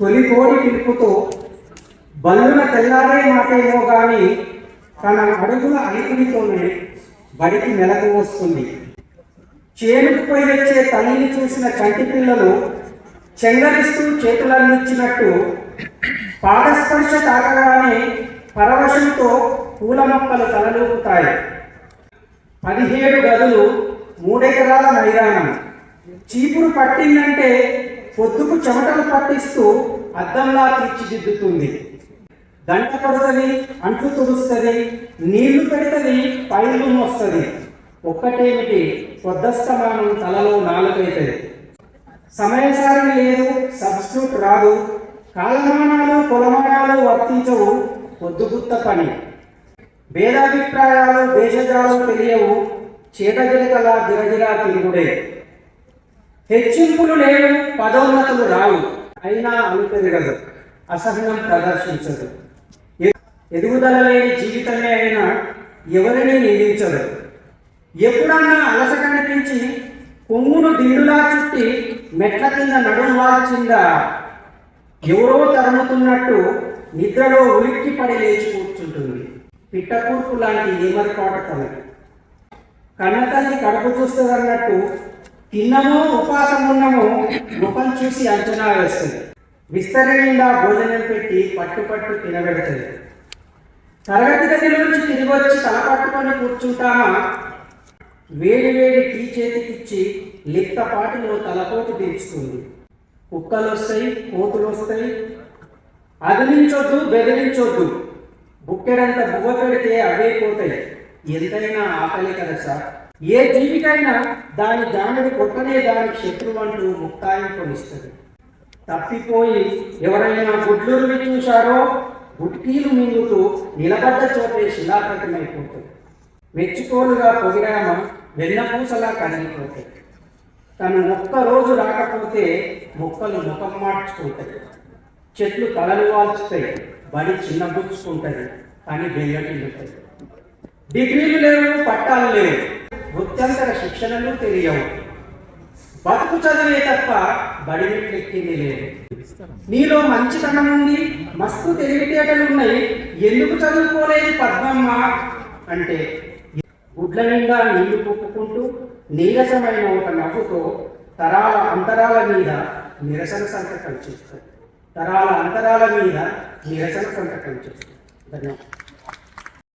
తొలి కోడి పిలుపుతో బల్లున తెల్లారే మాటేమో గాని తన అడుగుల అలికిడితోనే బడికి మెలకు వస్తుంది. చేనుకు పోయి వచ్చే తల్లిని చూసిన కంటి పిల్లలు చెంగరిస్తూ చేతులందించినట్టు పాదస్పర్శ తాకగానే పరవశంతో పూల మొక్కలు తలలూపుతాయి. పదిహేడు గదులు మూడెకరాల మైదానం. చీపురు పట్టిందంటే పొద్దుకు చెమటలు పట్టిస్తూ అద్దంలా తీర్చిదిద్దుతుంది. దంట పడుతుంది అంట్లు తుడుస్తుంది నీళ్ళు పెడుతుంది పైలు వస్తుంది ఒక్కటేమిటి? పొద్దస్తమానం తలలో నాలుగైతుంది. సమయసారం లేదు సబ్స్టిట్యూట్ రాదు. కాలమానాలు కులమానాలు వర్తించవు పొద్దుగుత్త పని. భేదాభిప్రాయాలు భేషజాలు తెలియవు చేతగిరికలా గిరగిరా తిరుగుడే. హెచ్చింపులు లేవు పదోన్నతులు రావు. అయినా అనుపెరగదు అసహనం ప్రదర్శించదు ఎదుగుదల లేని జీవితమే అయినా ఎవరిని నిందించదు ఎప్పుడన్నా అలస కనిపించి కొమ్మును దిండులా చుట్టి మెట్ల కింద నడుము వాల్చిందా? ఎవరో తరుముతున్నట్టు నిద్రలో ఉలిక్కి పడి లేచి కూర్చుంటుంది. పిట్టకూర్పు లాంటి ఏమరిపాటు తనకి కన్నతల్లి కడుపు చూస్తుందన్నట్టు తిన్నము ఉపాసం ఉన్నము ముఖం చూసి అంచనా వేస్తుంది. విస్తరణంగా భోజనం పెట్టి పట్టు పట్టు తినబెడుతుంది. తరగతి గది నుంచి తిరిగి వచ్చి తల పట్టుకొని కూర్చుంటామా? వేడి వేడి టీ చేతికిచ్చి లిప్తపాటిలో తలపోటు తీర్చుతుంది కుక్కలు వస్తాయి కోతులు వస్తాయి అదిలించొద్దు బెదిరించొద్దు. బుక్కెడంత బువ్వ పెడితే అవే పోతాయి. ఎంతైనా ఆకలి కదా సార్. ఏ జీవికైనా దాని దానిని కొట్టనే దానికి శత్రువు అంటూ ముక్తాయింపునిస్తుంది తప్పిపోయి ఎవరైనా గుడ్లూరుని చూశారో గుట్కీలు మింగుతూ నిలబడ్డ చోటే శిలాకృతమైపోతుంది మెచ్చుకోలుగా పొగిరామ వెన్నపూసలా కదిలిపోతాయి. తను ముక్క రోజు రాకపోతే మొక్కలు ముఖం మార్చుకుంటాయి. చెట్లు తలలు వాల్చుతాయి బడి చిన్నబుచ్చుకుంటుంది కానీ బెల్లటిల్లుతాయి డిగ్రీలు లేవు పట్టాలు లేవు. వృత్యంతర శిక్షణలు తెలియవు. బతుకు చదివే తప్ప బడి ఎక్కింది లేదు. నీలో మంచితనం ఉంది మస్తు తెలివితేటలు ఉన్నాయి ఎందుకు చదువుకోలేదు పద్మమ్మ? అంటే గుడ్ల నిండా నీళ్ళు పుప్పుకుంటూ నీరసమైన ఒక నవ్వుతో తరాల అంతరాల మీద నిరసన సంతకం చేస్తుంది. తరాల అంతరాల మీద నిరసన సంతకం చేస్తుంది. ధన్యవాదాలు.